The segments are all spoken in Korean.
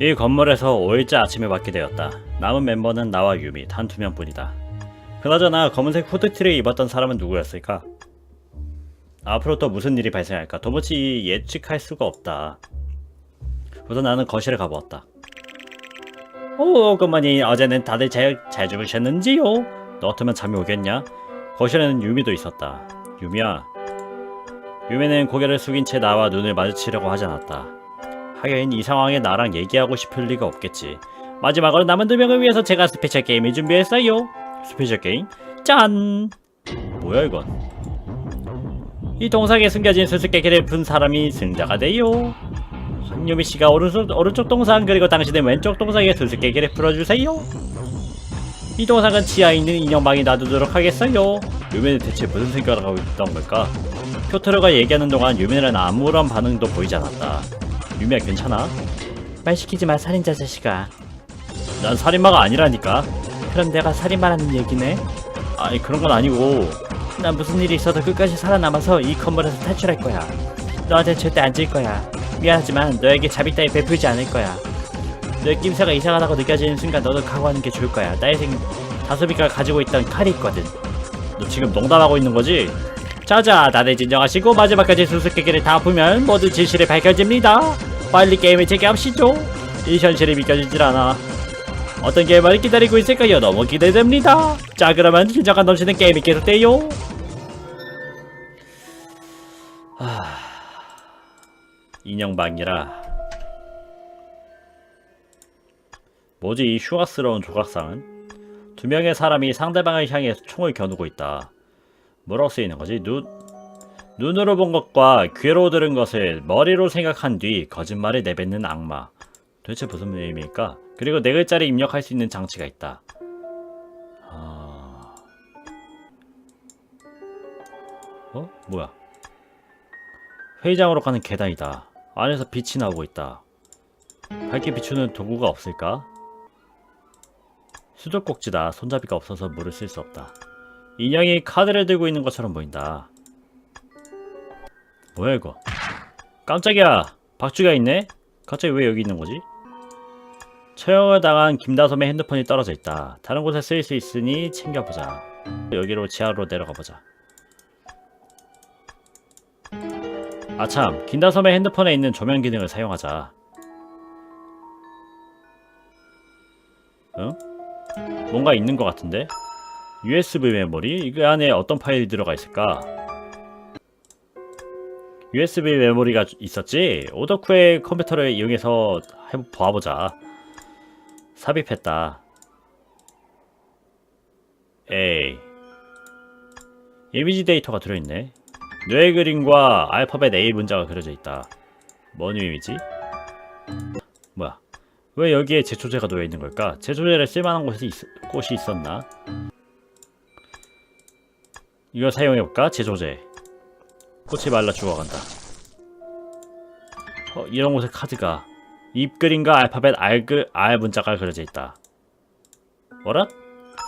이 건물에서 5일째 아침에 맞게 되었다. 남은 멤버는 나와 유미 단 두 명뿐이다. 그나저나 검은색 후드티를 입었던 사람은 누구였을까? 앞으로 또 무슨 일이 발생할까 도무지 예측할 수가 없다. 우선 나는 거실에 가보았다. 오, 그만이 어제는 다들 잘, 잘 주무셨는지요? 너 같으면 잠이 오겠냐? 거실에는 유미도 있었다. 유미야. 유미는 고개를 숙인 채 나와 눈을 마주치려고 하지 않았다. 하긴 이 상황에 나랑 얘기하고 싶을 리가 없겠지. 마지막으로 남은 두 명을 위해서 제가 스페셜 게임을 준비했어요. 스페셜 게임? 짠! 뭐야 이건? 이 동상에 숨겨진 수수께끼를 푼 사람이 승자가 돼요. 한유미 씨가 오른쪽, 오른쪽 동상 그리고 당신은 왼쪽 동상에 수수께끼를 풀어주세요. 이 동상은 지하에 있는 인형방에 놔두도록 하겠어요. 유미는 대체 무슨 생각을 하고 있던 걸까? 표트로가 얘기하는 동안 유미는 아무런 반응도 보이지 않았다. 유미야 괜찮아? 말 시키지 마 살인자 자식아. 난 살인마가 아니라니까. 그럼 내가 살인마라는 얘기네? 아니 그런 건 아니고. 난 무슨 일이 있어도 끝까지 살아남아서 이 건물에서 탈출할 거야. 너한테 절대 안 질 거야. 미안하지만 너에게 자비 따위 베풀지 않을 거야. 너의 낌새가 이상하다고 느껴지는 순간 너도 각오하는 게 좋을 거야. 나의 생 다소비가 가지고 있던 칼이 있거든. 너 지금 농담하고 있는 거지? 자자, 다들 진정하시고 마지막까지 수수께끼를 다 풀면 모두 진실이 밝혀집니다. 빨리 게임을 재개합시죠. 이 현실이 믿겨지질 않아. 어떤 게임을 기다리고 있을까요? 너무 기대됩니다. 자, 그러면 긴장감 넘치는 게임이 계속돼요. 하... 인형방이라. 뭐지 이 흉악스러운 조각상은? 두 명의 사람이 상대방을 향해 총을 겨누고 있다. 뭐라고 쓰이는 거지? 눈 눈으로 본 것과 귀로 들은 것을 머리로 생각한 뒤 거짓말을 내뱉는 악마. 도대체 무슨 의미일까? 그리고 네 글자를 입력할 수 있는 장치가 있다. 아... 어? 뭐야? 회의장으로 가는 계단이다. 안에서 빛이 나오고 있다. 밝게 비추는 도구가 없을까? 수도꼭지다. 손잡이가 없어서 물을 쓸 수 없다. 인형이 카드를 들고 있는 것처럼 보인다. 뭐야 이거? 깜짝이야! 박쥐가 있네? 갑자기 왜 여기 있는 거지? 처형을 당한 김다솜의 핸드폰이 떨어져 있다. 다른 곳에 쓰일 수 있으니 챙겨보자. 여기로 지하로 내려가 보자. 아참, 김다솜의 핸드폰에 있는 조명 기능을 사용하자. 응? 뭔가 있는 것 같은데? USB 메모리? 이거 안에 어떤 파일이 들어가 있을까? USB 메모리가 있었지? 오덕후의 컴퓨터를 이용해서 해 봐보자. 삽입했다. 에이. 이미지 데이터가 들어있네. 뇌 그림과 알파벳 A 문자가 그려져 있다. 뭔 의미지? 뭐야? 왜 여기에 제초제가 놓여 있는 걸까? 제초제를 쓸만한 곳이, 있, 곳이 있었나? 이걸 사용해볼까? 제조제. 꽃이 말라 죽어간다. 어, 이런 곳에 카드가 입 그림과 알파벳 R, 그, R 문자가 그려져 있다. 뭐라?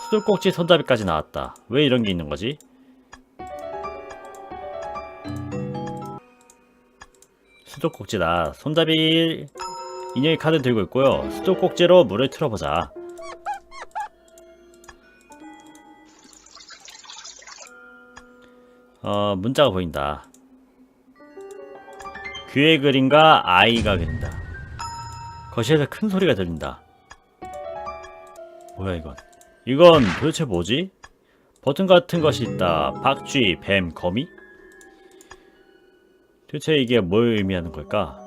수도꼭지 손잡이까지 나왔다. 왜 이런 게 있는 거지? 수도꼭지다. 손잡이 인형이 카드 들고 있고요. 수도꼭지로 물을 틀어보자. 어, 문자가 보인다. 귀의 그림과 아이가 그린다. 거실에서 큰 소리가 들린다. 뭐야 이건? 이건 도대체 뭐지? 버튼 같은 것이 있다. 박쥐, 뱀, 거미? 도대체 이게 뭘 의미하는 걸까?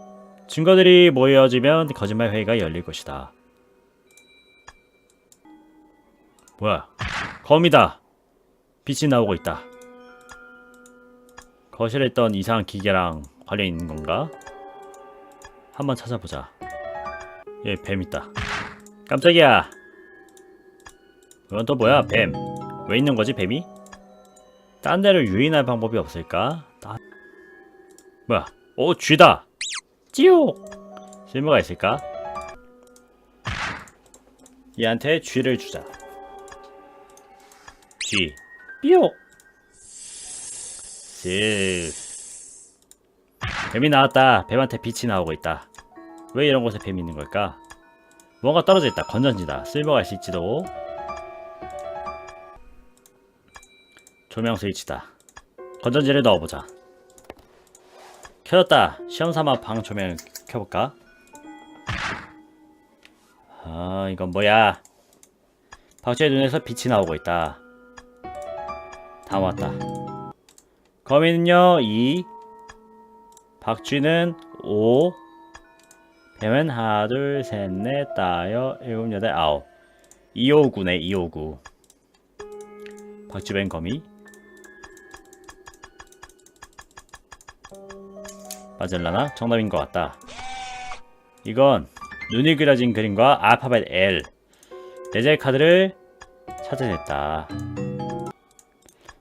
증거들이 모여지면 거짓말 회의가 열릴 것이다. 뭐야? 거미다. 빛이 나오고 있다. 거실에 있던 이상한 기계랑 관련 있는 건가? 한번 찾아보자. 예, 뱀 있다. 깜짝이야. 이건 또 뭐야? 뱀. 왜 있는 거지, 뱀이? 딴 데를 유인할 방법이 없을까? 따... 뭐야? 오, 쥐다. 찌옥. 쓸모가 있을까? 얘한테 쥐를 주자. 쥐. 삐옥. 슥. 뱀이 나왔다. 뱀한테 빛이 나오고 있다. 왜 이런 곳에 뱀이 있는 걸까? 뭔가 떨어져 있다. 건전지다. 실버가 있을지도. 조명 스위치다. 건전지를 넣어보자. 켜졌다. 시험삼아 방 조명 켜볼까? 아, 이건 뭐야? 박쥐의 눈에서 빛이 나오고 있다. 다 왔다. 거미는요 2 박쥐는 5 뱀은 하나 둘셋넷 다여 일곱 여덟 아홉. 259네 259 박쥐뱀 거미. 맞을라나? 정답인 것 같다. 이건 눈이 그려진 그림과 알파벳 L. 내재 카드를 찾아냈다.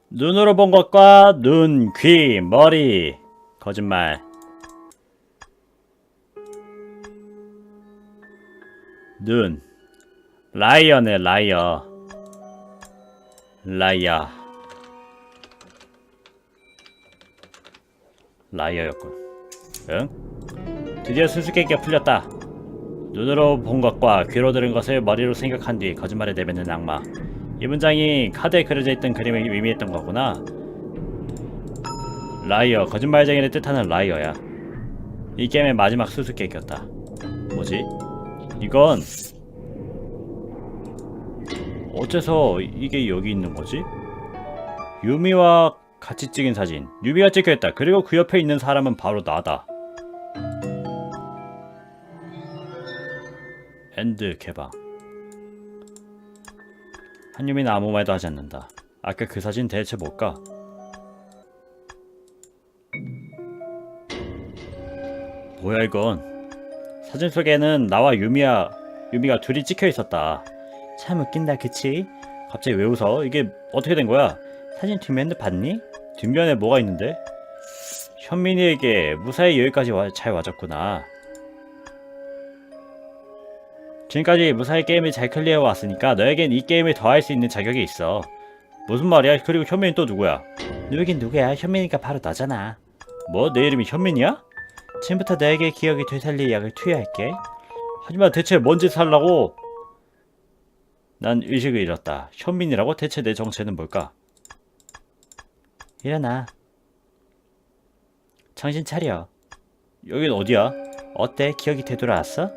눈으로 본 것과 눈, 귀, 머리. 거짓말 눈 라이어네 라이어 라이어 라이어였군 응? 드디어 수수께끼가 풀렸다 눈으로 본 것과 귀로 들은 것을 머리로 생각한 뒤 거짓말을 내뱉는 악마 이 문장이 카드에 그려져 있던 그림을 의미했던 거구나. 라이어, 거짓말쟁이를 뜻하는 라이어야. 이 게임의 마지막 수수께끼였다. 뭐지? 이건 어째서 이게 여기 있는 거지? 유미와 같이 찍은 사진. 유미가 찍혀있다. 그리고 그 옆에 있는 사람은 바로 나다. 엔드 개방. 한유미는 아무 말도 하지 않는다. 아까 그 사진 대체 뭘까? 뭐야 이건? 사진 속에는 나와 유미야, 유미가 둘이 찍혀 있었다. 참 웃긴다, 그치? 갑자기 왜 웃어? 이게 어떻게 된 거야? 사진 뒷면도 봤니? 뒷면에 뭐가 있는데? 현민이에게 무사히 여기까지 와, 잘 와줬구나. 지금까지 무사히 게임을 잘 클리어해 왔으니까 너에겐 이 게임을 더 할 수 있는 자격이 있어. 무슨 말이야? 그리고 현민이 또 누구야? 누구긴 누구야? 현민이가 바로 나잖아. 뭐? 내 이름이 현민이야? 지금부터 너에게 기억이 되살릴 약을 투여할게. 하지만 대체 뭔 짓을 하려고? 난 의식을 잃었다. 현민이라고? 대체 내 정체는 뭘까? 일어나. 정신 차려. 여긴 어디야? 어때? 기억이 되돌아왔어?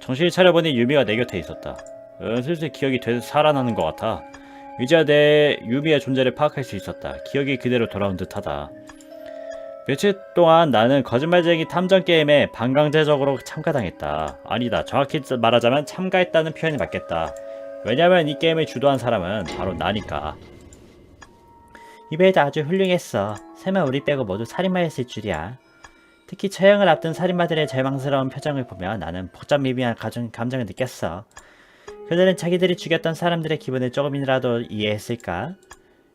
정신을 차려보니 유미가 내 곁에 있었다. 어, 슬슬 기억이 되, 살아나는 것 같아. 이제야 내 유미의 존재를 파악할 수 있었다. 기억이 그대로 돌아온 듯하다. 며칠 동안 나는 거짓말쟁이 탐정 게임에 반강제적으로 참가당했다. 아니다. 정확히 말하자면 참가했다는 표현이 맞겠다. 왜냐면 이 게임을 주도한 사람은 바로 나니까. 이베이도 아주 훌륭했어. 설마 우리 빼고 모두 살인마였을 줄이야. 특히 처형을 앞둔 살인마들의 절망스러운 표정을 보며 나는 복잡 미비한 가정, 감정을 느꼈어. 그들은 자기들이 죽였던 사람들의 기분을 조금이라도 이해했을까?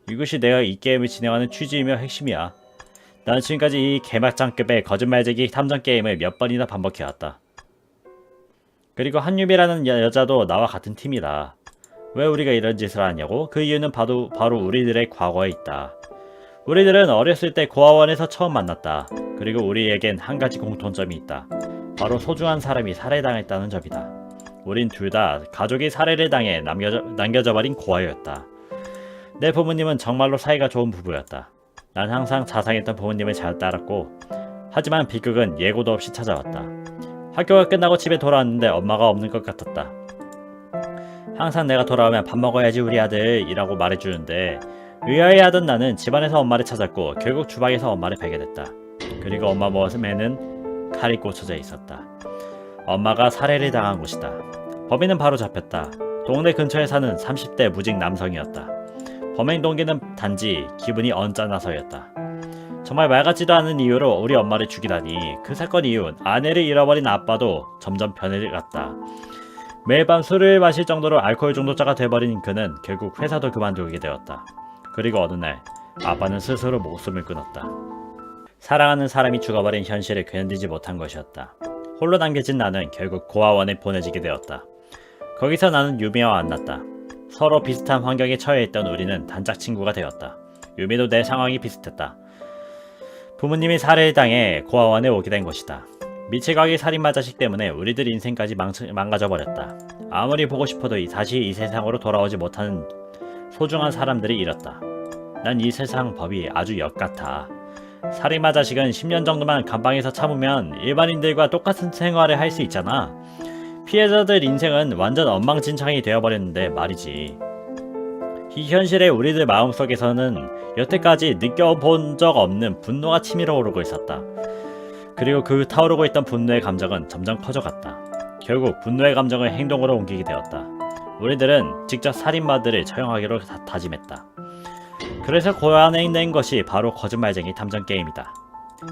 이것이 내가 이 게임을 진행하는 취지이며 핵심이야. 나는 지금까지 이 개막장급의 거짓말쟁이 탐정 게임을 몇 번이나 반복해왔다. 그리고 한유미라는 여, 여자도 나와 같은 팀이다. 왜 우리가 이런 짓을 하냐고? 그 이유는 바로, 바로 우리들의 과거에 있다. 우리들은 어렸을 때 고아원에서 처음 만났다. 그리고 우리에겐 한 가지 공통점이 있다. 바로 소중한 사람이 살해당했다는 점이다. 우린 둘 다 가족이 살해를 당해 남겨져, 남겨져 버린 고아였다. 내 부모님은 정말로 사이가 좋은 부부였다. 난 항상 자상했던 부모님을 잘 따랐고 하지만 비극은 예고도 없이 찾아왔다. 학교가 끝나고 집에 돌아왔는데 엄마가 없는 것 같았다. 항상 내가 돌아오면 밥 먹어야지 우리 아들 이라고 말해주는데 의아해하던 나는 집안에서 엄마를 찾았고 결국 주방에서 엄마를 발견했다. 그리고 엄마 몸에는 칼이 꽂혀져 있었다. 엄마가 살해를 당한 곳이다. 범인은 바로 잡혔다. 동네 근처에 사는 30대 무직 남성이었다. 범행 동기는 단지 기분이 언짢아서였다. 정말 말 같지도 않은 이유로 우리 엄마를 죽이다니 그 사건 이후 아내를 잃어버린 아빠도 점점 변해갔다. 매일 밤 술을 마실 정도로 알코올 중독자가 돼버린 그는 결국 회사도 그만두게 되었다. 그리고 어느 날 아빠는 스스로 목숨을 끊었다. 사랑하는 사람이 죽어버린 현실을 견디지 못한 것이었다. 홀로 남겨진 나는 결국 고아원에 보내지게 되었다. 거기서 나는 유미와 만났다. 서로 비슷한 환경에 처해 있던 우리는 단짝 친구가 되었다. 유미도 내 상황이 비슷했다. 부모님이 살해를 당해 고아원에 오게 된 것이다. 미치광이 살인마 자식 때문에 우리들 인생까지 망, 망가져버렸다. 아무리 보고 싶어도 이- 다시 이 세상으로 돌아오지 못하는 소중한 사람들이 잃었다. 난 이 세상 법이 아주 역같아. 살인마 자식은 10년 정도만 감방에서 참으면 일반인들과 똑같은 생활을 할 수 있잖아. 피해자들 인생은 완전 엉망진창이 되어버렸는데 말이지. 이 현실의 우리들 마음속에서는 여태까지 느껴본 적 없는 분노가 치밀어 오르고 있었다. 그리고 그 타오르고 있던 분노의 감정은 점점 커져갔다. 결국 분노의 감정을 행동으로 옮기게 되었다. 우리들은 직접 살인마들을 처형하기로 다, 다짐했다. 그래서 고안해낸 것이 바로 거짓말쟁이 탐정 게임이다.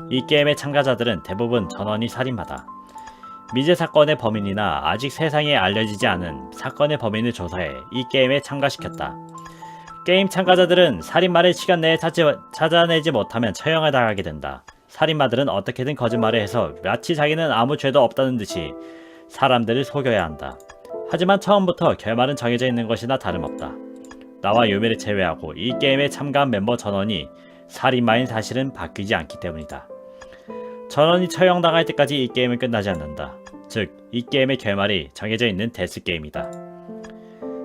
이 게임의 참가자들은 대부분 전원이 살인마다. 미제 사건의 범인이나 아직 세상에 알려지지 않은 사건의 범인을 조사해 이 게임에 참가시켰다. 게임 참가자들은 살인마를 시간 내에 찾지, 찾아내지 못하면 처형을 당하게 된다. 살인마들은 어떻게든 거짓말을 해서 마치 자기는 아무 죄도 없다는 듯이 사람들을 속여야 한다. 하지만 처음부터 결말은 정해져 있는 것이나 다름없다. 나와 요미를 제외하고 이 게임에 참가한 멤버 전원이 살인마인 사실은 바뀌지 않기 때문이다. 전원이 처형당할 때까지 이 게임은 끝나지 않는다. 즉, 이 게임의 결말이 정해져 있는 데스 게임이다.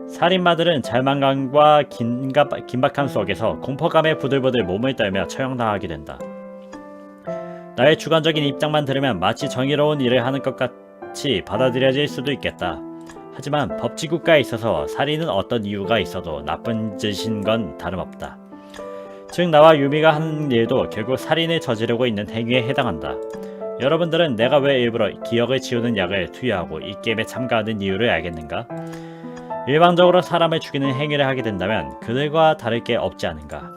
살인마들은 절망감과 긴가- 긴박함 속에서 공포감에 부들부들 몸을 떨며 처형당하게 된다. 나의 주관적인 입장만 들으면 마치 정의로운 일을 하는 것 같이 받아들여질 수도 있겠다. 하지만 법치국가에 있어서 살인은 어떤 이유가 있어도 나쁜 짓인 건 다름없다. 즉 나와 유미가 하는 일도 결국 살인을 저지르고 있는 행위에 해당한다. 여러분들은 내가 왜 일부러 기억을 지우는 약을 투여하고 이 게임에 참가하는 이유를 알겠는가? 일방적으로 사람을 죽이는 행위를 하게 된다면 그들과 다를 게 없지 않은가?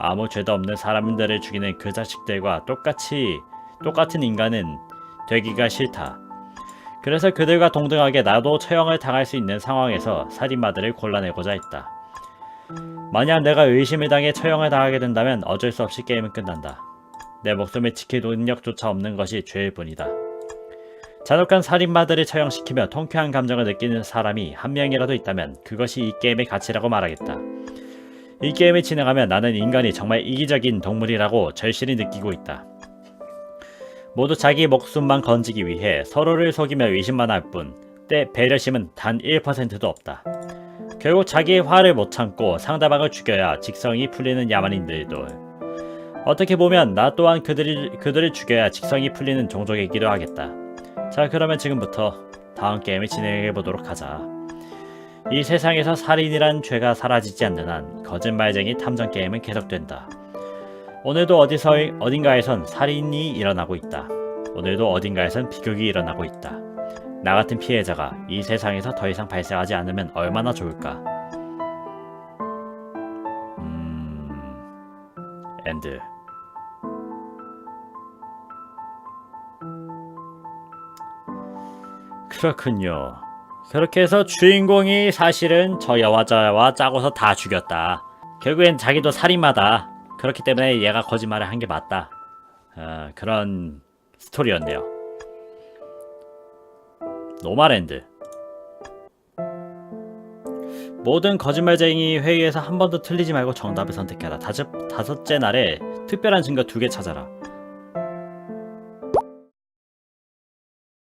아무 죄도 없는 사람들을 죽이는 그 자식들과 똑같이 똑같은 인간은 되기가 싫다. 그래서 그들과 동등하게 나도 처형을 당할 수 있는 상황에서 살인마들을 골라내고자 했다. 만약 내가 의심을 당해 처형을 당하게 된다면 어쩔 수 없이 게임은 끝난다. 내 목숨을 지킬 능력조차 없는 것이 죄일 뿐이다. 잔혹한 살인마들을 처형시키며 통쾌한 감정을 느끼는 사람이 한 명이라도 있다면 그것이 이 게임의 가치라고 말하겠다. 이 게임을 진행하면 나는 인간이 정말 이기적인 동물이라고 절실히 느끼고 있다. 모두 자기 목숨만 건지기 위해 서로를 속이며 의심만 할 뿐, 때 배려심은 단 1%도 없다. 결국 자기의 화를 못 참고 상대방을 죽여야 직성이 풀리는 야만인들도 어떻게 보면 나 또한 그들을, 그들을 죽여야 직성이 풀리는 종족이기도 하겠다. 자 그러면 지금부터 다음 게임을 진행해 보도록 하자. 이 세상에서 살인이란 죄가 사라지지 않는 한 거짓말쟁이 탐정 게임은 계속된다. 오늘도 어디서 어딘가에선 살인이 일어나고 있다. 오늘도 어딘가에선 비극이 일어나고 있다. 나 같은 피해자가 이 세상에서 더 이상 발생하지 않으면 얼마나 좋을까? 음... 엔드. 그렇군요. 그렇게 해서 주인공이 사실은 저 여자와 짜고서 다 죽였다. 결국엔 자기도 살인마다. 그렇기 때문에 얘가 거짓말을 한 게 맞다. 아, 그런 스토리였네요. 노마랜드. 모든 거짓말쟁이 회의에서 한 번도 틀리지 말고 정답을 선택해라. 다섯, 다섯째 날에 특별한 증거 두 개 찾아라.